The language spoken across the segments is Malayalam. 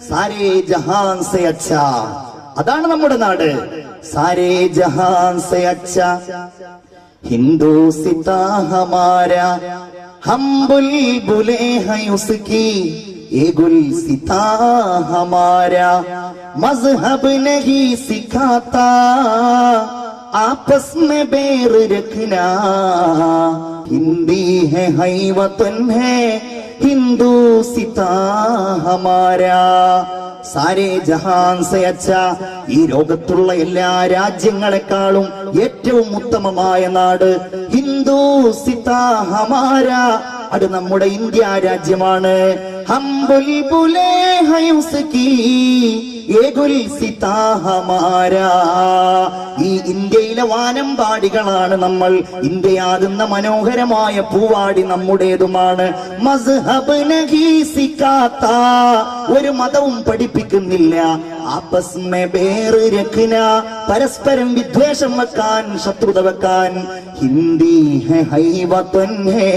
സാരേ ജഹാൻ സെ അച്ഛ അതാണ് നമ്മുടെ നാട് സാരേ ജഹാൻ സെ അച്ഛ ഹിന്ദു സിതാ ഹമാര हम बुलबुले हैं उसकी ये गुल सिता हमारा मजहब नहीं सिखाता आपस में बैर रखना हिंदी है है वतन है ഹിന്ദു സിതാഹമാരാ. സാരേ ജഹാൻ അച്ച ഈ ലോകത്തുള്ള എല്ലാ രാജ്യങ്ങളെക്കാളും ഏറ്റവും ഉത്തമമായ നാട് ഹിന്ദു സിതാഹമാര. അത് നമ്മുടെ ഇന്ത്യ രാജ്യമാണ്. ഹം बुलबुले हैं उसकी ये ഗുൽ സിതാ ഹമാര. ഈ ഇന്ത്യയിലെ വാനമ്പാടികളാണ് നമ്മൾ ഇന്ത്യയാകുന്ന മനോഹരമായ പൂവാടി നമ്മുടേതുമാണ്. മസ്ഹബ് നഹീസിക്കാത്ത ഒരു മതവും പഠിപ്പിക്കുന്നില്ല. പരസ്പരം വിദ്വേഷം വെക്കാൻ ശത്രുത വെക്കാൻ. ഹിന്ദി ഹൈ വതൻ ഹേ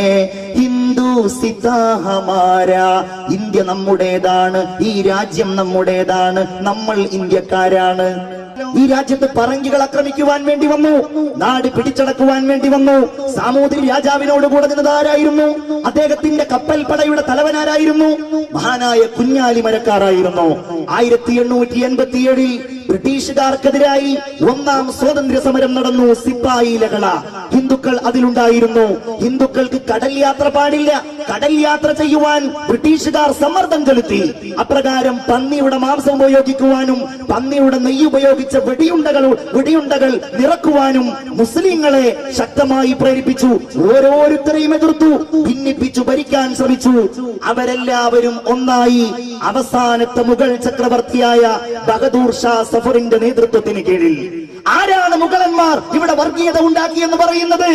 ഹിന്ദു ഹമാരാ ഇന്ത്യ നമ്മുടേതാണ് ഈ രാജ്യം നമ്മുടേതാണ് നമ്മൾ ഇന്ത്യക്കാരാണ്. ഈ രാജ്യത്ത് പറങ്കികൾ ആക്രമിക്കുവാൻ വേണ്ടി വന്നു. നാട് പിടിച്ചടക്കുവാൻ വേണ്ടി വന്നു. സാമൂതിരി രാജാവിനോട് കൂടെ നിന്നത് ആരായിരുന്നു? അദ്ദേഹത്തിന്റെ കപ്പൽ പടയുടെ തലവനാരായിരുന്നു മഹാനായ കുഞ്ഞാലി മരക്കാരായിരുന്നു. ആയിരത്തി എണ്ണൂറ്റി എൺപത്തി ഏഴിൽ ബ്രിട്ടീഷുകാർക്കെതിരായി ഒന്നാം സ്വാതന്ത്ര്യ സമരം നടന്നു സിപ്പായി ലഹള. ഹിന്ദുക്കൾ അതിലുണ്ടായിരുന്നു. ഹിന്ദുക്കൾക്ക് കടൽ യാത്ര പാടില്ല. കടൽ യാത്ര ചെയ്യുവാൻ ബ്രിട്ടീഷുകാർ സമ്മർദ്ദം ചെലുത്തി. അപ്രകാരം പന്നിയുടെ മാംസം ഉപയോഗിക്കുവാനും പന്നിയുടെ നെയ്യ് ഉപയോഗിച്ച വെടിയുണ്ടകൾ വെടിയുണ്ടകൾ നിറക്കുവാനും മുസ്ലിങ്ങളെ ശക്തമായി പ്രേരിപ്പിച്ചു. ഓരോരുത്തരെയും എതിർത്തു. ഭിന്നിപ്പിച്ചു ഭരിക്കാൻ ശ്രമിച്ചു. അവരെല്ലാവരും ഒന്നായി അവസാനത്തെ മുഗൾ ചക്രവർത്തിയായ ബഹദൂർ ഷാ സഫറിന്റെ നേതൃത്വത്തിന് കീഴിൽ. ആരാണ് മുഗളന്മാർ ഇവിടെ വർഗീയത ഉണ്ടാക്കിയെന്ന് പറയുന്നത്?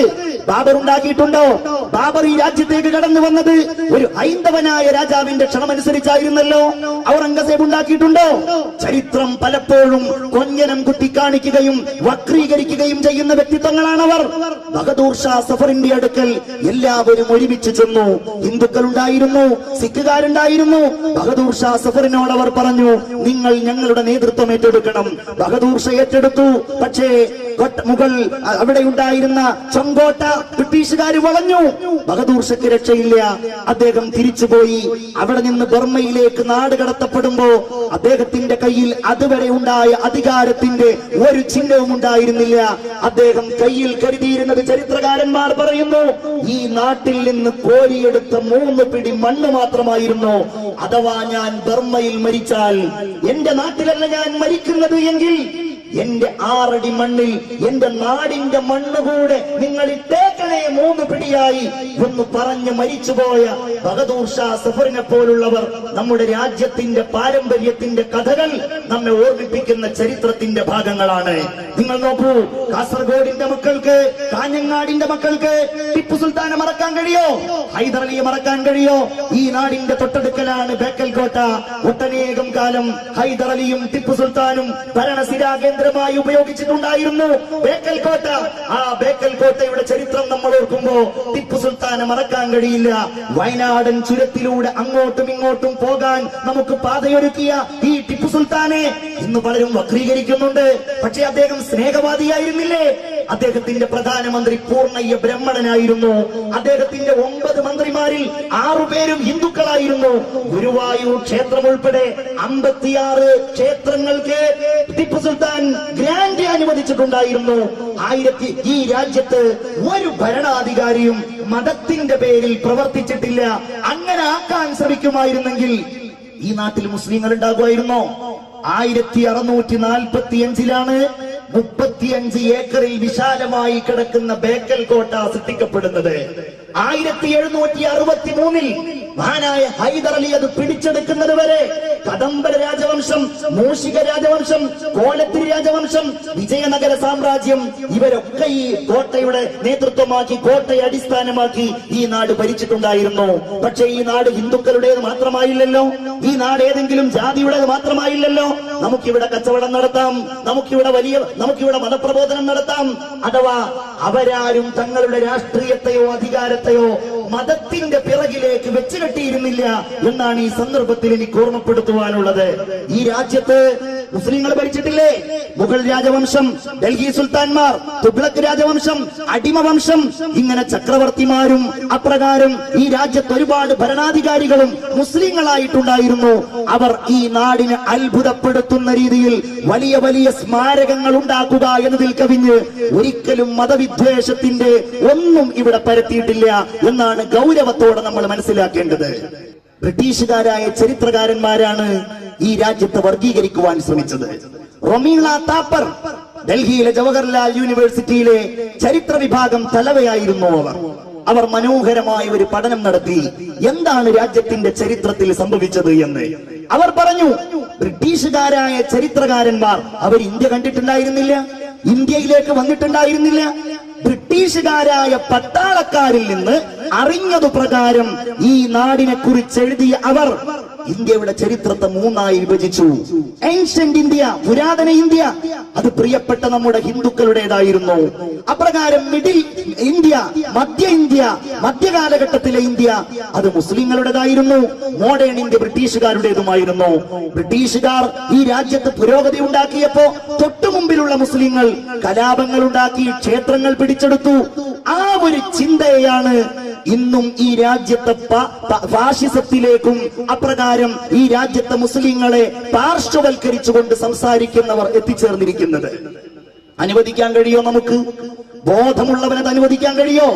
ബാബർ ഉണ്ടാക്കിയിട്ടുണ്ടോ? ബാബർ ഈ രാജ്യത്തേക്ക് കടന്നു വന്നത് ഒരു ഹൈന്ദവനായ രാജാവിന്റെ ക്ഷണമനുസരിച്ചായിരുന്നല്ലോ. ഔറംഗസേബ് ഉണ്ടാക്കിയിട്ടുണ്ടോ? ചരിത്രം പലപ്പോഴും കൊഞ്ഞനം കുത്തിക്കാണിക്കുകയും വക്രീകരിക്കുകയും ചെയ്യുന്ന വ്യക്തിത്വങ്ങളാണ് അവർ ബഹദൂർ ഷാ സഫറിന്റെ അടുക്കൽ എല്ലാവരും ഒരുമിച്ച് ചെന്നു. ഹിന്ദുക്കൾ ഉണ്ടായിരുന്നു സിഖുകാരുണ്ടായിരുന്നു. ബഹദൂർ ഷാ സഫറിനോട് അവർ പറഞ്ഞു നിങ്ങൾ ഞങ്ങളുടെ നേതൃത്വം ഏറ്റെടുക്കണം. ബഹദൂർ ഷാ ഏറ്റെടുത്തു. പക്ഷേ മുഗൾ അവിടെ ഉണ്ടായിരുന്ന ചെങ്കോട്ട ബ്രിട്ടീഷുകാർ വളഞ്ഞു. ബഹദൂർ ഷയ്ക്ക് രക്ഷയില്ല. അദ്ദേഹം തിരിച്ചുപോയി. അവിടെ നിന്ന് ബർമ്മയിലേക്ക് നാട് കടത്തപ്പെടുമ്പോ അദ്ദേഹത്തിന്റെ കയ്യിൽ അതുവരെ ഉണ്ടായ അധികാരത്തിന്റെ ഒരു ചിഹ്നവും ഉണ്ടായിരുന്നില്ല. അദ്ദേഹം കയ്യിൽ കരുതിയിരുന്നത് ചരിത്രകാരന്മാർ പറയുന്നു ഈ നാട്ടിൽ നിന്ന് കോരിയെടുത്ത മൂന്ന് പിടി മണ്ണ് മാത്രമായിരുന്നു. അഥവാ ഞാൻ ബർമ്മയിൽ മരിച്ചാൽ എന്റെ നാട്ടിലല്ല ഞാൻ മരിക്കുന്നത് എങ്കിൽ എന്റെ ആറടി മണ്ണിൽ എന്റെ നാടിന്റെ മണ്ണ് കൂടെ നിങ്ങൾ ഇട്ടേക്കണേ മൂന്ന് പിടിയായി ഒന്ന് പറഞ്ഞു മരിച്ചുപോയ ബഹദൂർ ഷാ സഫറിനെ പോലുള്ളവർ നമ്മുടെ രാജ്യത്തിന്റെ പാരമ്പര്യത്തിന്റെ കഥകൾ നമ്മെ ഓർമ്മിപ്പിക്കുന്ന ചരിത്രത്തിന്റെ ഭാഗങ്ങളാണ്. നിങ്ങൾ നോക്കൂ കാസർഗോഡിന്റെ മക്കൾക്ക് കാഞ്ഞങ്ങാടിന്റെ മക്കൾക്ക് ടിപ്പു സുൽത്താനെ മറക്കാൻ കഴിയോ? ഹൈദരലിയെ മറക്കാൻ കഴിയോ? ഈ നാടിന്റെ തൊട്ടടുക്കലാണ് ബേക്കൽ കോട്ട. ഒട്ടനേകം കാലം ഹൈദരലിയും ടിപ്പു സുൽത്താനും ഭരണസിരാ കേന്ദ്രമായി ഉപയോഗിച്ചിട്ടുണ്ടായിരുന്നു ബേക്കൽ കോട്ട. ആ ബേക്കൽ കോട്ടയുടെ ചരിത്രം നമ്മൾ ഓർക്കുമ്പോ ടിപ്പു സുൽത്താനെ മറക്കാൻ കഴിയില്ല. വയനാടൻ ചുരത്തിലൂടെ അങ്ങോട്ടും ഇങ്ങോട്ടും പോകാൻ നമുക്ക് പാതയൊരുക്കിയ ഈ ടിപ്പു സുൽത്താനെ ഇന്ന് പലരും വക്രീകരിക്കുന്നുണ്ട്. പക്ഷെ അദ്ദേഹം സ്നേഹവാദിയായിരുന്നില്ലേ? അദ്ദേഹത്തിന്റെ പ്രധാനമന്ത്രി പൂർണയ്യ ബ്രഹ്മണനായിരുന്നു. അദ്ദേഹത്തിന്റെ ഒമ്പത് മന്ത്രിമാരിൽ ആറുപേരും ഹിന്ദുക്കളായിരുന്നു. ഗുരുവായൂർ ക്ഷേത്രം ഉൾപ്പെടെ അമ്പത്തിയാറ് ക്ഷേത്രങ്ങൾക്ക് ടിപ്പു സുൽത്താൻ ഗ്രാൻഡ് അനുവദിച്ചിട്ടുണ്ടായിരുന്നു. ആയിരത്തി ഈ രാജ്യത്ത് ഒരു ഭരണാധികാരിയും മതത്തിന്റെ പേരിൽ പ്രവർത്തിച്ചിട്ടില്ല. അങ്ങനെ ആക്കാൻ ശ്രമിക്കുമായിരുന്നെങ്കിൽ ഈ നാട്ടിൽ മുസ്ലിങ്ങൾ ഉണ്ടാകുമായിരുന്നോ ആയിരത്തി അറുന്നൂറ്റി നാൽപ്പത്തി അഞ്ചിലാണ് മുപ്പത്തിയഞ്ച് ഏക്കറിൽ വിശാലമായി കിടക്കുന്ന ബേക്കൽ കോട്ട സൃഷ്ടിക്കപ്പെടുന്നത് ആയിരത്തി എഴുന്നൂറ്റി അറുപത്തി മൂന്നിൽ മഹാനായ ഹൈദർ അലി അത് പിടിച്ചെടുക്കുന്നത് വരെ കദംബര രാജവംശം മൂഷിക രാജവംശം കോലത്തിരി രാജവംശം വിജയനഗര സാമ്രാജ്യം ഇവരൊക്കെ ഈ കോട്ടയുടെ നേതൃത്വമാക്കി കോട്ടയെ അടിസ്ഥാനമാക്കി ഈ നാട് ഭരിച്ചിട്ടുണ്ടായിരുന്നു. പക്ഷേ ഈ നാട് ഹിന്ദുക്കളുടേത് മാത്രമായില്ലല്ലോ. ഈ നാട് ഏതെങ്കിലും ജാതിയുടേത് മാത്രമായില്ലല്ലോ. നമുക്കിവിടെ കച്ചവടം നടത്താം നമുക്കിവിടെ വലിയ നമുക്കിവിടെ മതപ്രബോധനം നടത്താം. അഥവാ അവരാരും തങ്ങളുടെ രാഷ്ട്രീയത്തെയോ അധികാരത്തെയോ മതത്തിന്റെ പിറകിലേക്ക് വെച്ചുകെട്ടിയിരുന്നില്ല എന്നാണ് ഈ സന്ദർഭത്തിൽ എനിക്ക് ഓർമ്മപ്പെടുത്തുവാനുള്ളത്. ഈ രാജ്യത്ത് മുസ്ലിങ്ങൾ ഭരിച്ചിട്ടില്ലേ? മുഗൾ രാജവംശം ഡൽഹി സുൽത്താൻമാർ തുഗ്ലക് രാജവംശം അടിമവംശം ഇങ്ങനെ ചക്രവർത്തിമാരും അപ്രകാരം ഈ രാജ്യത്ത് ഒരുപാട് ഭരണാധികാരികളും മുസ്ലിങ്ങളായിട്ടുണ്ടായിരുന്നു. അവർ ഈ നാടിന് അത്ഭുതപ്പെടുത്തുന്ന രീതിയിൽ വലിയ വലിയ സ്മാരകങ്ങൾ ഉണ്ടാക്കുക എന്നതിൽ കവിഞ്ഞ് ഒരിക്കലും മതവിദ്വേഷത്തിന്റെ ഒന്നും ഇവിടെ പരത്തിയിട്ടില്ല എന്നാണ് ഗൗരവത്തോടെ നമ്മൾ മനസ്സിലാക്കേണ്ടത്. ബ്രിട്ടീഷുകാരായ ചരിത്രകാരന്മാരാണ് ഈ രാജ്യത്തെ വർഗീകരിക്കുവാൻ ശ്രമിച്ചത്. റൊമീള താപ്പർ ഡൽഹിയിലെ ജവഹർലാൽ യൂണിവേഴ്സിറ്റിയിലെ ചരിത്ര വിഭാഗം തലവയായിരുന്നു അവർ. അവർ മനോഹരമായ ഒരു പഠനം നടത്തി എന്താണ് രാജ്യത്തിന്റെ ചരിത്രത്തിൽ സംഭവിച്ചത് എന്ന്. അവർ പറഞ്ഞു ബ്രിട്ടീഷുകാരായ ചരിത്രകാരന്മാർ അവർ ഇന്ത്യ കണ്ടിട്ടുണ്ടായിരുന്നില്ല ഇന്ത്യയിലേക്ക് വന്നിട്ടുണ്ടായിരുന്നില്ല. ബ്രിട്ടീഷുകാരായ പട്ടാളക്കാരിൽ നിന്ന് അറിഞ്ഞതു പ്രകാരം ഈ നാടിനെ കുറിച്ച് എഴുതിയ അവർ ഇന്ത്യയുടെ ചരിത്രത്തെ മൂന്നായി വിഭജിച്ചു. ഏൻഷ്യന്റ് ഇന്ത്യ പുരാതന ഇന്ത്യ. അത് പ്രിയപ്പെട്ട നമ്മുടെ ഹിന്ദുക്കളുടേതായിരുന്നു. അപ്രകാരം മിഡിൽ ഇന്ത്യ മധ്യ ഇന്ത്യ മധ്യകാലഘട്ടത്തിലെ ഇന്ത്യ അത് മുസ്ലിങ്ങളുടേതായിരുന്നു. Modern India ബ്രിട്ടീഷുകാരുടേതുമായിരുന്നു. ബ്രിട്ടീഷുകാർ ഈ രാജ്യത്ത് പുരോഗതി ഉണ്ടാക്കിയപ്പോ തൊട്ടുമുമ്പിലുള്ള മുസ്ലിങ്ങൾ കലാപങ്ങൾ ഉണ്ടാക്കി ക്ഷേത്രങ്ങൾ പിടിച്ചെടുത്തു. ആ ഒരു ചിന്തയെയാണ് ഇന്നും ഈ രാജ്യത്തെ ഫാഷിസത്തിലേക്കും അപ്രകാരം ഈ രാജ്യത്തെ മുസ്ലിങ്ങളെ പാർശ്വവൽക്കരിച്ചുകൊണ്ട് സംസാരിക്കുന്നവർ എത്തിച്ചേർന്നിരിക്കുന്നത്. അനുവദിക്കാൻ കഴിയോ നമുക്ക്? ബോധമുള്ളവനത് അനുവദിക്കാൻ കഴിയോ?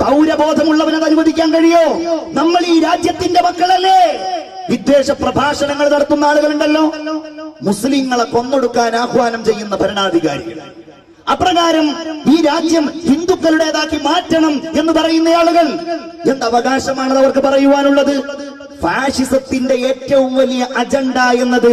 പൗരബോധമുള്ളവനത് അനുവദിക്കാൻ കഴിയോ? നമ്മൾ ഈ രാജ്യത്തിന്റെ മക്കളല്ലേ? വിദ്വേഷ പ്രഭാഷണങ്ങൾ നടത്തുന്ന ആളുകളുണ്ടല്ലോ. മുസ്ലിങ്ങളെ കൊന്നൊടുക്കാൻ ആഹ്വാനം ചെയ്യുന്ന ഭരണാധികാരികൾ. അപ്രകാരം ഈ രാജ്യം ഹിന്ദുക്കളുടേതാക്കി മാറ്റണം എന്ന് പറയുന്ന ആളുകൾ. എന്ത് അവകാശമാണ് അവർക്ക് പറയുവാനുള്ളത്? ഫാഷിസത്തിന്റെ ഏറ്റവും വലിയ അജണ്ട എന്നത്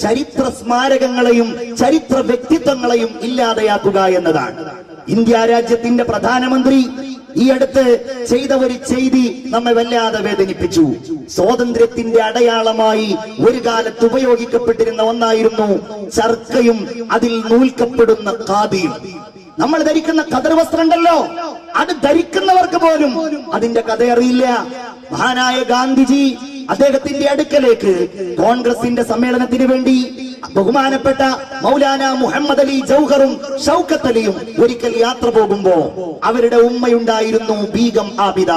ചരിത്ര സ്മാരകങ്ങളെയും ചരിത്ര വ്യക്തിത്വങ്ങളെയും ഇല്ലാതെയാക്കുക എന്നതാണ്. ഇന്ത്യ രാജ്യത്തിന്റെ പ്രധാനമന്ത്രി ഈ അടുത്ത് ചെയ്ത ഒരു ചെയ്തി നമ്മെ വല്ലാതെ വേദനിപ്പിച്ചു. സ്വാതന്ത്ര്യത്തിന്റെ അടയാളമായി ഒരു കാലത്ത് ഉപയോഗിക്കപ്പെട്ടിരുന്ന ഒന്നായിരുന്നു ചർക്കയും അതിൽ നൂൽക്കപ്പെടുന്ന കാതിയും നമ്മൾ ധരിക്കുന്ന കതർ വസ്ത്രമുണ്ടല്ലോ അത് ധരിക്കുന്നവർക്ക് പോലും അതിന്റെ കഥ അറിയില്ല. മഹാനായ ഗാന്ധിജി അദ്ദേഹത്തിന്റെ അടുക്കലേക്ക് കോൺഗ്രസിന്റെ സമ്മേളനത്തിന് വേണ്ടി ബഹുമാനപ്പെട്ട മൗലാന മുഹമ്മദ് അലി ജൗഹറും ഷൗക്കത്ത് അലിയും ഒരിക്കൽ യാത്ര പോകുമ്പോ അവരുടെ ഉമ്മയുണ്ടായിരുന്നു ബീഗം ആബിദ.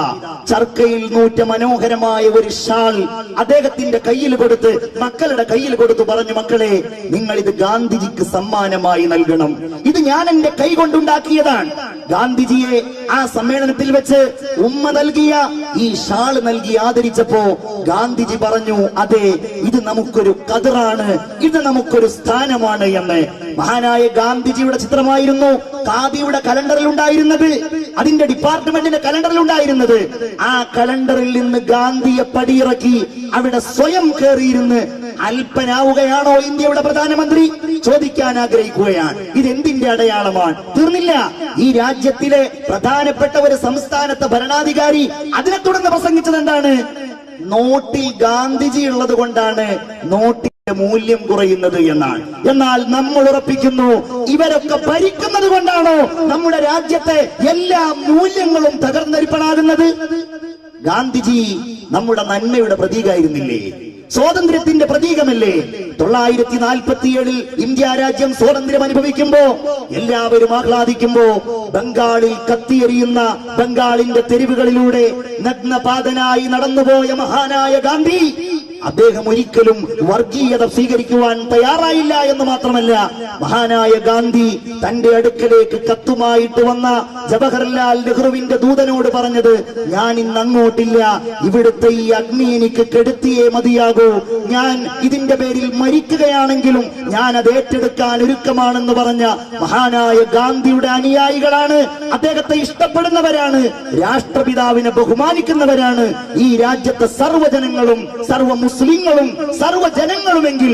ചർക്കയിൽ നൂറ്റ മനോഹരമായ ഒരു ഷാൾ അദ്ദേഹത്തിന്റെ കയ്യിൽ കൊടുത്ത് മക്കളുടെ കയ്യിൽ കൊടുത്ത് പറഞ്ഞു മക്കളെ നിങ്ങൾ ഇത് ഗാന്ധിജിക്ക് സമ്മാനമായി നൽകണം. ഇത് ഞാൻ എന്റെ കൈ കൊണ്ടുണ്ടാക്കിയതാണ്. ഗാന്ധിജിയെ ആ സമ്മേളനത്തിൽ വെച്ച് ഉമ്മ നൽകിയ ഈ ഷാൾ നൽകി ആദരിച്ചപ്പോ ഗാന്ധിജി പറഞ്ഞു അതെ ഇത് നമുക്കൊരു കതിറാണ് ഇത് നമുക്കൊരു സ്ഥാനമാണ് എന്ന്. മഹാനായ ഗാന്ധിജിയുടെ ചിത്രമായിരുന്നു ഖാദിയുടെ കലണ്ടറിൽ ഉണ്ടായിരുന്നത്. അതിന്റെ ഡിപ്പാർട്ട്മെന്റിന്റെ കലണ്ടറിൽ ഉണ്ടായിരുന്നത്. ആ കലണ്ടറിൽ നിന്ന് ഗാന്ധിയെ പടിയിറക്കി അവിടെ സ്വയം കയറിയിരുന്ന് അല്പനാവുകയാണോ ഇന്ത്യയുടെ പ്രധാനമന്ത്രി? ചോദിക്കാൻ ആഗ്രഹിക്കുകയാണ്. ഇത് എന്തിന്റെ അടയാളമാണ്? തീർന്നില്ല. ഈ രാജ്യത്തിലെ പ്രധാനപ്പെട്ട ഒരു സംസ്ഥാനത്തെ ഭരണാധികാരി അതിനെ തുടർന്ന് പ്രസംഗിച്ചത് എന്താണ് നോട്ടിൽ ഗാന്ധിജി ഉള്ളത് കൊണ്ടാണ് നോട്ടിന്റെ മൂല്യം കുറയുന്നത് എന്നാണ്. എന്നാൽ നമ്മൾ ഉറപ്പിക്കുന്നു ഇവരൊക്കെ ഭരിക്കുന്നത് കൊണ്ടാണോ നമ്മുടെ രാജ്യത്തെ എല്ലാ മൂല്യങ്ങളും തകർന്നരിപ്പണാകുന്നത്? ഗാന്ധിജി നമ്മുടെ നന്മയുടെ പ്രതീകമായിരുന്നില്ലേ സ്വാതന്ത്ര്യത്തിന്റെ പ്രതീകമല്ലേ? തൊള്ളായിരത്തി നാൽപ്പത്തിയേഴിൽ ഇന്ത്യ രാജ്യം സ്വാതന്ത്ര്യം അനുഭവിക്കുമ്പോ എല്ലാവരും ആഹ്ലാദിക്കുമ്പോ ബംഗാളിൽ കത്തിയെറിയുന്ന ബംഗാളിന്റെ തെരുവുകളിലൂടെ നഗ്നപാതനായി നടന്നുപോയ മഹാനായ ഗാന്ധി അദ്ദേഹം ഒരിക്കലും വർഗീയത സ്വീകരിക്കുവാൻ തയ്യാറായില്ല എന്ന് മാത്രമല്ല മഹാനായ ഗാന്ധി തന്റെ അടുക്കലേക്ക് കത്തുമായിട്ട് വന്ന ജവഹർലാൽ നെഹ്റുവിന്റെ ദൂതനോട് പറഞ്ഞത് ഞാൻ ഇന്ന് അങ്ങോട്ടില്ല ഇവിടുത്തെ ഈ അഗ്നി എനിക്ക് കെടുത്തിയേ മതിയാകൂ. ഞാൻ ഇതിന്റെ പേരിൽ മരിക്കുകയാണെങ്കിലും ഞാൻ അത് ഏറ്റെടുക്കാൻ ഒരുക്കമാണെന്ന് പറഞ്ഞ മഹാനായ ഗാന്ധിയുടെ അനുയായികളാണ്. അദ്ദേഹത്തെ ഇഷ്ടപ്പെടുന്നവരാണ് രാഷ്ട്രപിതാവിനെ ബഹുമാനിക്കുന്നവരാണ്. ഈ രാജ്യത്തെ സർവജനങ്ങളും സർവ മുസ്ലിങ്ങളും സർവജനങ്ങളുമെങ്കിൽ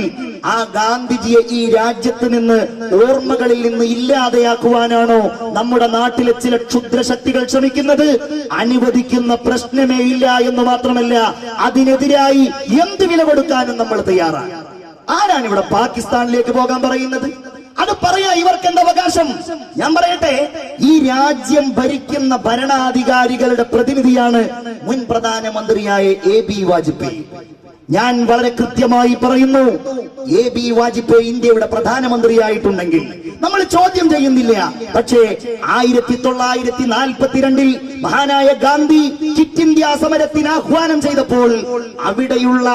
ആ ഗാന്ധിജിയെ ഈ രാജ്യത്ത് നിന്ന് ഓർമ്മകളിൽ നിന്ന് ഇല്ലാതെയാക്കുവാനാണോ നമ്മുടെ നാട്ടിലെ ചില ക്ഷുദ്രശക്തികൾ ശ്രമിക്കുന്നത്? അനുവദിക്കുന്ന പ്രശ്നമേ ഇല്ല എന്ന് മാത്രമല്ല അതിനെതിരായി എന്ത് വില കൊടുക്കാനും നമ്മൾ തയ്യാറാണ്. ആരാണ് ഇവിടെ പാകിസ്ഥാനിലേക്ക് പോകാൻ പറയുന്നത്? അത് പറയാ ഇവർക്ക് എന്താ അവകാശം? ഞാൻ പറയട്ടെ ഈ രാജ്യം ഭരിക്കുന്ന ഭരണാധികാരികളുടെ പ്രതിനിധിയാണ് മുൻ പ്രധാനമന്ത്രിയായ എ ബി വാജ്പേയി. ഞാൻ വളരെ കൃത്യമായി പറയുന്നു. എ ബി വാജ്പേയി ഇന്ത്യയുടെ പ്രധാനമന്ത്രിയായിട്ടുണ്ടെങ്കിൽ നമ്മൾ ചോദ്യം ചെയ്യുന്നില്ല. പക്ഷേ ആയിരത്തി തൊള്ളായിരത്തി നാൽപ്പത്തിരണ്ടിൽ മഹാനായ ഗാന്ധി കിറ്റ് ഇന്ത്യ സമരത്തിന് ആഹ്വാനം ചെയ്തപ്പോൾ അവിടെയുള്ള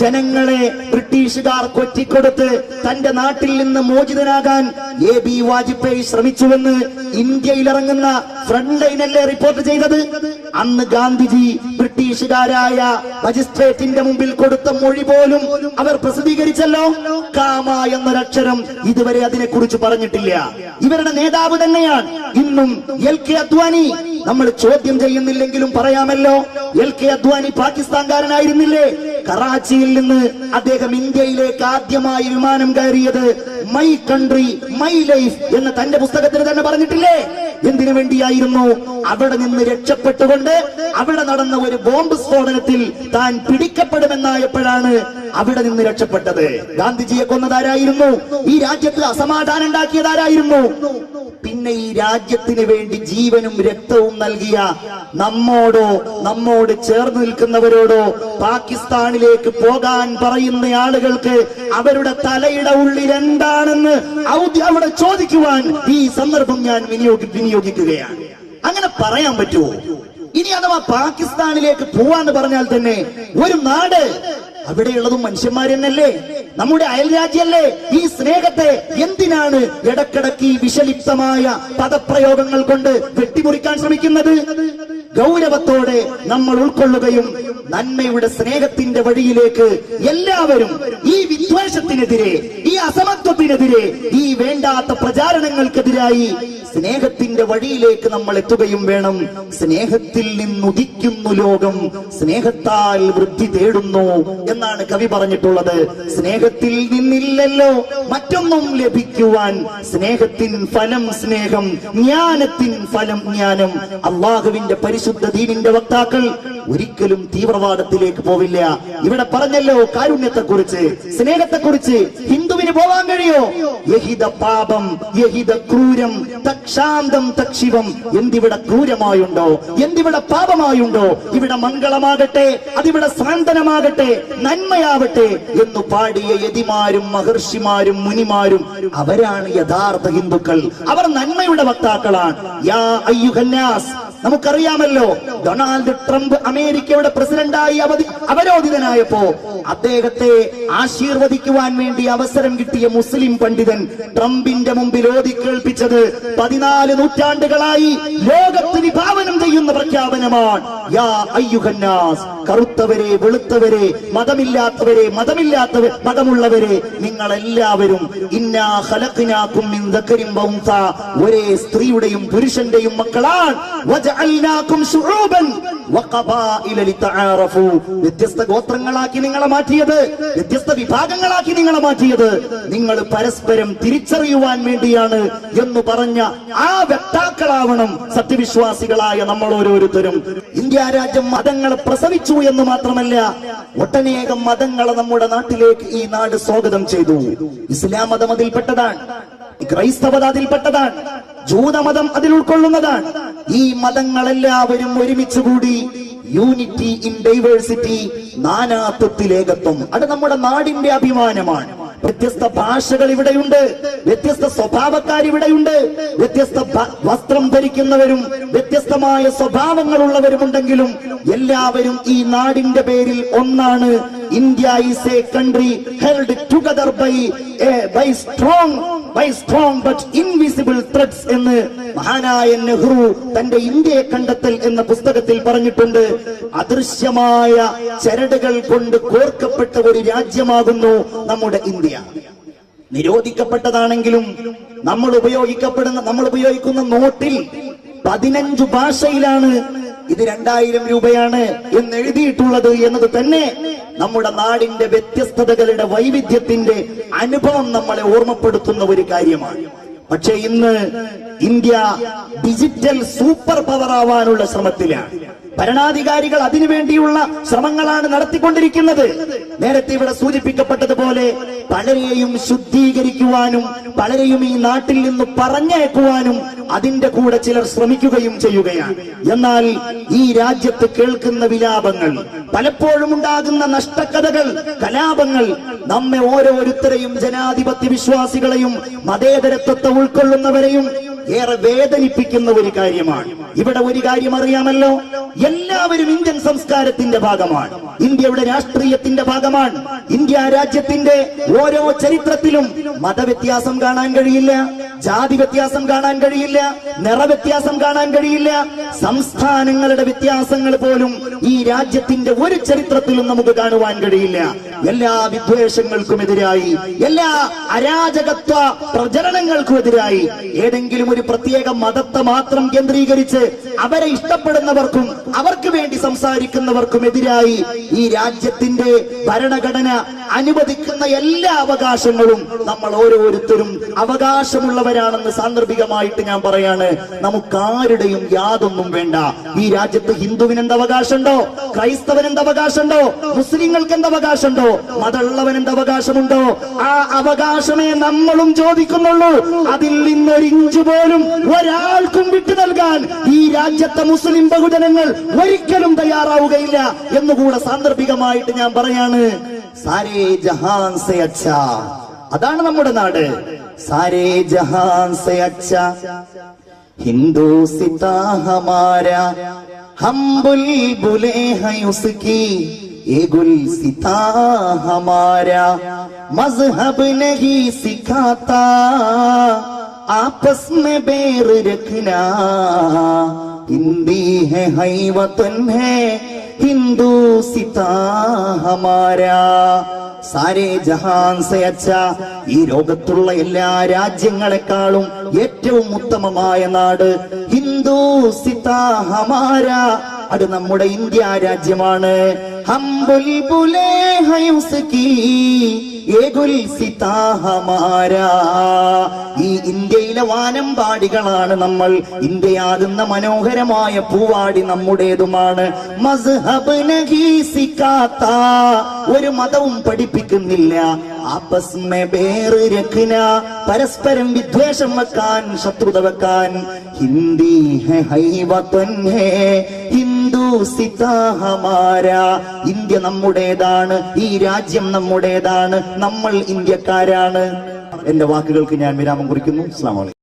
ജനങ്ങളെ ബ്രിട്ടീഷുകാർ കൊറ്റിക്കൊടുത്ത് തന്റെ നാട്ടിൽ നിന്ന് മോചിതനാകാൻ എ ബി വാജ്പേയി ശ്രമിച്ചുവെന്ന് ഇന്ത്യയിൽ ഇറങ്ങുന്ന ഫ്രണ്ട് ലൈനല്ലേ റിപ്പോർട്ട് ചെയ്തത്? അന്ന് ഗാന്ധിജി ബ്രിട്ടീഷുകാരായ മജിസ്ട്രേറ്റിന്റെ മുമ്പിൽ കൊടുത്ത മൊഴി പോലും അവർ പ്രസിദ്ധീകരിച്ചല്ലോ? കാമ എന്നൊരക്ഷരം ഇതുവരെ അതിനെ കുറിച്ച് പറഞ്ഞിട്ടില്ല. ഇവരുടെ നേതാവ് തന്നെയാണ്. ഇന്നും എൽ കെ അദ്വാനി നമ്മൾ ചോദ്യം ചെയ്യുന്നില്ലെങ്കിലും പറയാമല്ലോ. എൽ കെ അദ്വാനി പാകിസ്ഥാൻകാരനായിരുന്നില്ലേ? കറാച്ചിയിൽ നിന്ന് അദ്ദേഹം ഇന്ത്യയിലേക്ക് ആദ്യമായി വിമാനം കയറിയത് മൈ കൺട്രി മൈ ലൈഫ് എന്ന് തന്റെ പുസ്തകത്തിൽ തന്നെ പറഞ്ഞിട്ടില്ലേ? എന്തിനു വേണ്ടിയായിരുന്നു? അവിടെ നിന്ന് രക്ഷപ്പെട്ടുകൊണ്ട് അവിടെ നടന്ന ഒരു ബോംബ് സ്ഫോടനത്തിൽ താൻ പിടിക്കപ്പെടുമെന്നായപ്പോഴാണ് അവിടെ നിന്ന് രക്ഷപ്പെട്ടത്. ഗാന്ധിജിയെ കൊന്നതാരായിരുന്നു? ഈ രാജ്യത്തിൽ അസമാധാനം ഉണ്ടാക്കിയതാരായിരുന്നു? പിന്നെ ഈ രാജ്യത്തിന് വേണ്ടി ജീവനും രക്തവും നൽകിയ നമ്മോടോ നമ്മോട് ചേർന്ന് നിൽക്കുന്നവരോടോ പാകിസ്ഥാനിലേക്ക് പോകാൻ പറയുന്ന ആളുകൾക്ക് അവരുടെ തലയുടെ ഉള്ളിൽ എന്താണെന്ന് അവിടെ ചോദിക്കുവാൻ ഈ സന്ദർഭം ഞാൻ വിനിയോഗി വിനിയോഗിക്കുകയാണ്. അങ്ങനെ പറയാൻ പറ്റുമോ? ഇനി അഥവാ പാകിസ്ഥാനിലേക്ക് പോവാന്ന് പറഞ്ഞാൽ തന്നെ ഒരു നാട് അവിടെയുള്ളതും മനുഷ്യന്മാർ തന്നെയല്ലേ നമ്മുടെ അയൽരാജ്യല്ലേ? ഈ സ്നേഹത്തെ എന്തിനാണ് ഇടക്കിടക്ക് വിഷലിപ്തമായ പദപ്രയോഗങ്ങൾ കൊണ്ട് വെട്ടിമുറിക്കാൻ ശ്രമിക്കുന്നത്? ഗൗരവത്തോടെ നമ്മൾ ഉൾക്കൊള്ളുകയും നന്മയുടെ സ്നേഹത്തിന്റെ വഴിയിലേക്ക് എല്ലാവരും ഈ വിദ്വേഷത്തിനെതിരെ ഈ അസമത്വത്തിനെതിരെ ഈ വേണ്ടാത്ത പ്രചാരണങ്ങൾക്കെതിരായി സ്നേഹത്തിന്റെ വഴിയിലേക്ക് നമ്മൾ എത്തുകയും വേണം. സ്നേഹത്തിൽ നിന്നുദിക്കുന്നു ലോകം. സ്നേഹത്താൽ വൃദ്ധി തേടുന്നു എന്നാണ് കവി പറഞ്ഞിട്ടുള്ളത്. സ്നേഹത്തിൽ നിന്നില്ലല്ലോ മറ്റൊന്നും ലഭിക്കുവാൻ. സ്നേഹത്തിൻ ഫലം സ്നേഹം ജ്ഞാനത്തിൻ ഫലം ജ്ഞാനം. അള്ളാഹുവിന്റെ പരിശുദ്ധ ദീനിന്റെ വക്താക്കൾ ഒരിക്കലും തീവ്രവാദത്തിലേക്ക് പോവില്ല. ഇവിടെ പറഞ്ഞല്ലോ കാരുണ്യത്തെ കുറിച്ച് സ്നേഹത്തെ കുറിച്ച് ഹിന്ദുവിന് പോകാൻ കഴിയോ? യഹിത പാപം യഹിത ക്രൂരം തക്ഷാന്തം തക്ഷിവം. എന്തിവിടെ ക്രൂരമായുണ്ടോ? എന്തിവിടെ പാപമായുണ്ടോ? ഇവിടെ മംഗളമാകട്ടെ അതിവിടെ സാന്ത്വനമാകട്ടെ നന്മയാവട്ടെ എന്ന് പാടിയ യതിമാരും മഹർഷിമാരും മുനിമാരും അവരാണ് യഥാർത്ഥ ഹിന്ദുക്കൾ. അവർ നന്മയുടെ വക്താക്കളാണ്. യാ അയ്യുഹന്നാസ് നമുക്കറിയാമല്ലോ ഡൊണാൾഡ് ട്രംപ് അമേരിക്കയുടെ പ്രസിഡന്റായി അവരോധിതനായപ്പോ അദ്ദേഹത്തെ ആശീർവദിക്കുവാൻ വേണ്ടി അവസരം കിട്ടിയ മുസ്ലിം പണ്ഡിതൻ ട്രംപിന്റെ മുമ്പിൽ ഓതി കേൾപ്പിച്ചത് പതിനാല് നൂറ്റാണ്ടുകളായി ലോകത്ത് വിഭാവനം ചെയ്യുന്ന പ്രഖ്യാപനമാണ്. യാ കറുത്തവരെ വെളുത്തവരെ മതമില്ലാത്തവരെ മതമില്ലാത്തവർ മതമുള്ളവരെ നിങ്ങൾ എല്ലാവരും ഇന്നാ ഹലക്കിനാക്കും ഒരേ സ്ത്രീയുടെയും പുരുഷന്റെയും മക്കളാണ്. വ്യത്യസ്ത ഗോത്രങ്ങളാക്കി നിങ്ങളെ മാറ്റിയത്. വ്യത്യസ്ത വിഭാഗങ്ങളാക്കി നിങ്ങളെ മാറ്റിയത്. നിങ്ങൾ പരസ്പരം തിരിച്ചറിയുവാൻ വേണ്ടിയാണ് എന്ന് പറഞ്ഞ ആ വ്യക്താക്കളാവണം സത്യവിശ്വാസികളായ നമ്മൾ ഓരോരുത്തരും. ഇന്ത്യ രാജ്യം മതങ്ങളെ പ്രസവിച്ചു എന്ന് മാത്രമല്ല ഒട്ടനേകം മതങ്ങളെ നമ്മുടെ നാട്ടിലേക്ക് ഈ നാട് സ്വാഗതം ചെയ്തു. ഇസ്ലാം മതം അതിൽപ്പെട്ടതാണ് ക്രൈസ്തവത അതിൽപ്പെട്ടതാണ് ജൂതമതം അതിൽ ഉൾക്കൊള്ളുന്നതാണ്. ഈ മതങ്ങളെല്ലാവരും ഒരുമിച്ച് കൂടി യൂണിറ്റി ഇൻ ഡൈവേഴ്സിറ്റി നാനാത്വത്തിലേകത്വം അത് നമ്മുടെ നാടിന്റെ അഭിമാനമാണ്. വ്യത്യസ്ത ഭാഷകൾ ഇവിടെയുണ്ട്. വ്യത്യസ്ത സ്വഭാവക്കാർ ഇവിടെയുണ്ട്. വ്യത്യസ്ത വസ്ത്രം ധരിക്കുന്നവരും വ്യത്യസ്തമായ സ്വഭാവങ്ങളുള്ളവരുമുണ്ടെങ്കിലും എല്ലാവരും ഈ നാടിന്റെ പേരിൽ ഒന്നാണ്. India is a country together by by by strong by strong but invisible threats എന്ന് മഹാനായ നെഹ്റു തന്റെ ഇന്ത്യയെ കണ്ടെത്തൽ എന്ന പുസ്തകത്തിൽ പറഞ്ഞിട്ടുണ്ട്. അദൃശ്യമായ ചരടുകൾ കൊണ്ട് കോർക്കപ്പെട്ട ഒരു രാജ്യമാകുന്നു നമ്മുടെ ഇന്ത്യ. നിരോധിക്കപ്പെട്ടതാണെങ്കിലും നമ്മൾ ഉപയോഗിക്കപ്പെടുന്ന നമ്മൾ ഉപയോഗിക്കുന്ന നോട്ടിൽ പതിനഞ്ചു ഭാഷയിലാണ് ഇത് രണ്ടായിരം രൂപയാണ് എന്ന് എഴുതിയിട്ടുള്ളത് എന്നത് തന്നെ നമ്മുടെ നാടിന്റെ വ്യത്യസ്തതകളുടെ വൈവിധ്യത്തിന്റെ അനുഭവം നമ്മളെ ഓർമ്മപ്പെടുത്തുന്ന ഒരു കാര്യമാണ്. പക്ഷെ ഇന്ന് ഇന്ത്യ ഡിജിറ്റൽ സൂപ്പർ പവർ ആവാനുള്ള ശ്രമത്തിലാണ്. ഭരണാധികാരികൾ അതിനുവേണ്ടിയുള്ള ശ്രമങ്ങളാണ് നടത്തിക്കൊണ്ടിരിക്കുന്നത്. നേരത്തെ ഇവിടെ സൂചിപ്പിക്കപ്പെട്ടതുപോലെ പലരെയും ശുദ്ധീകരിക്കുവാനും പലരെയും ഈ നാട്ടിൽ നിന്ന് പറഞ്ഞയക്കുവാനും അതിന്റെ കൂടെ ചിലർ ശ്രമിക്കുകയും ചെയ്യുകയാണ്. എന്നാൽ ഈ രാജ്യത്ത് കേൾക്കുന്ന വിലാപങ്ങൾ പലപ്പോഴും ഉണ്ടാകുന്ന നഷ്ടക്കഥകൾ കലാപങ്ങൾ നമ്മെ ഓരോരുത്തരെയും ജനാധിപത്യ വിശ്വാസികളെയും മതേതരത്വത്തെ ഉൾക്കൊള്ളുന്നവരെയും ഏറെ വേദനിപ്പിക്കുന്ന ഒരു കാര്യമാണ്. ഇവിടെ ഒരു കാര്യം അറിയാമല്ലോ. എല്ലാവരും ഇന്ത്യൻ സംസ്കാരത്തിന്റെ ഭാഗമാണ്. ഇന്ത്യയുടെ രാഷ്ട്രീയത്തിന്റെ ഭാഗമാണ്. ഇന്ത്യ രാജ്യത്തിന്റെ ഓരോ ചരിത്രത്തിലും മതവ്യത്യാസം കാണാൻ കഴിയില്ല ജാതി വ്യത്യാസം കാണാൻ കഴിയില്ല നിറവ്യത്യാസം കാണാൻ കഴിയില്ല. സംസ്ഥാനങ്ങളുടെ വ്യത്യാസങ്ങൾ പോലും ഈ രാജ്യത്തിന്റെ ഒരു ചരിത്രത്തിലും നമുക്ക് കാണുവാൻ കഴിയില്ല. എല്ലാ വിദ്വേഷങ്ങൾക്കും എതിരായി എല്ലാ അരാജകത്വ പ്രചരണങ്ങൾക്കും എതിരായി ഏതെങ്കിലും ഒരു പ്രത്യേക മതത്തെ മാത്രം കേന്ദ്രീകരിച്ച് അവരെ ഇഷ്ടപ്പെടുന്നവർക്കും അവർക്ക് വേണ്ടി സംസാരിക്കുന്നവർക്കും എതിരായി ഈ രാജ്യത്തിന്റെ ഭരണഘടന അനുവദിക്കുന്ന എല്ലാ അവകാശങ്ങളും നമ്മൾ ഓരോരുത്തരും അവകാശമുള്ളവരാണെന്ന് സാന്ദർഭികമായിട്ട് ഞാൻ പറയാണ്. നമുക്കാരുടെയും യാതൊന്നും വേണ്ട. ഈ രാജ്യത്ത് ഹിന്ദുവിന് എന്ത് അവകാശമുണ്ടോ? ക്രൈസ്തവന് എന്ത് അവകാശമുണ്ടോ? മുസ്ലിങ്ങൾക്ക് എന്ത് അവകാശമുണ്ടോ? അവകാശമുണ്ടോ മതമുള്ളവനെന്ത് അവകാശമുണ്ടോ? ആ അവകാശമേ നമ്മളും ചോദിക്കുന്നുള്ളൂ. അതിൽ നിന്നൊരിഞ്ചു പോലും ഒരാൾക്കും വിട്ടു നൽകാൻ ഈ രാജ്യത്തെ മുസ്ലിം ബഹുജനങ്ങൾ ഒരിക്കലും തയ്യാറാവുകയില്ല. എന്നുകൂടെ സാന്ദർഭികമായിട്ട് ഞാൻ പറയാണ് സാരേ ജഹാൻ അതാണ് നമ്മുടെ നാട്. സാരേ ജഹാൻ ഹിന്ദു സിതാഹമാരാ ഹംബുൽ ഹം ബുൽബുലേ ये गुल सिता हमारा मजहब नहीं सिखाता आपस में बैर रखना हिंदी है है वतन है हिंदू सिता हमारा സാരേ ജഹാൻ സെ അച്ഛ ഈ ലോകത്തുള്ള എല്ലാ രാജ്യങ്ങളെക്കാളും ഏറ്റവും ഉത്തമമായ നാട് ഹിന്ദു സിതാ ഹമാര അത് നമ്മുടെ ഇന്ത്യ രാജ്യമാണ് ഹംബുൽ बुलबुले हैं ഏ ये സിതാ ഹമാര ഈ ഇന്ത്യയിലെ വാനമ്പാടികളാണ് നമ്മൾ. ഇന്ത്യയാകുന്ന മനോഹരമായ പൂവാടി നമ്മുടേതുമാണ്. മസ്ഹബ് നഹി സിക്കാത്ത. ഒരു മതവും പഠിപ്പിക്കുന്നില്ല. പരസ്പരം വിദ്വേഷം വെക്കാൻ ശത്രുത വെക്കാൻ. ഹിന്ദി ഹൈ വതൻ ഹേ ഹിന്ദു സിതാ സിദ്ധാഹമാര. ഇന്ത്യ നമ്മുടേതാണ്. ഈ രാജ്യം നമ്മുടേതാണ്. നമ്മൾ ഇന്ത്യക്കാരാണ്. എന്റെ വാക്കുകൾക്ക് ഞാൻ വിരാമം കുറിക്കുന്നു. അസ്ലാം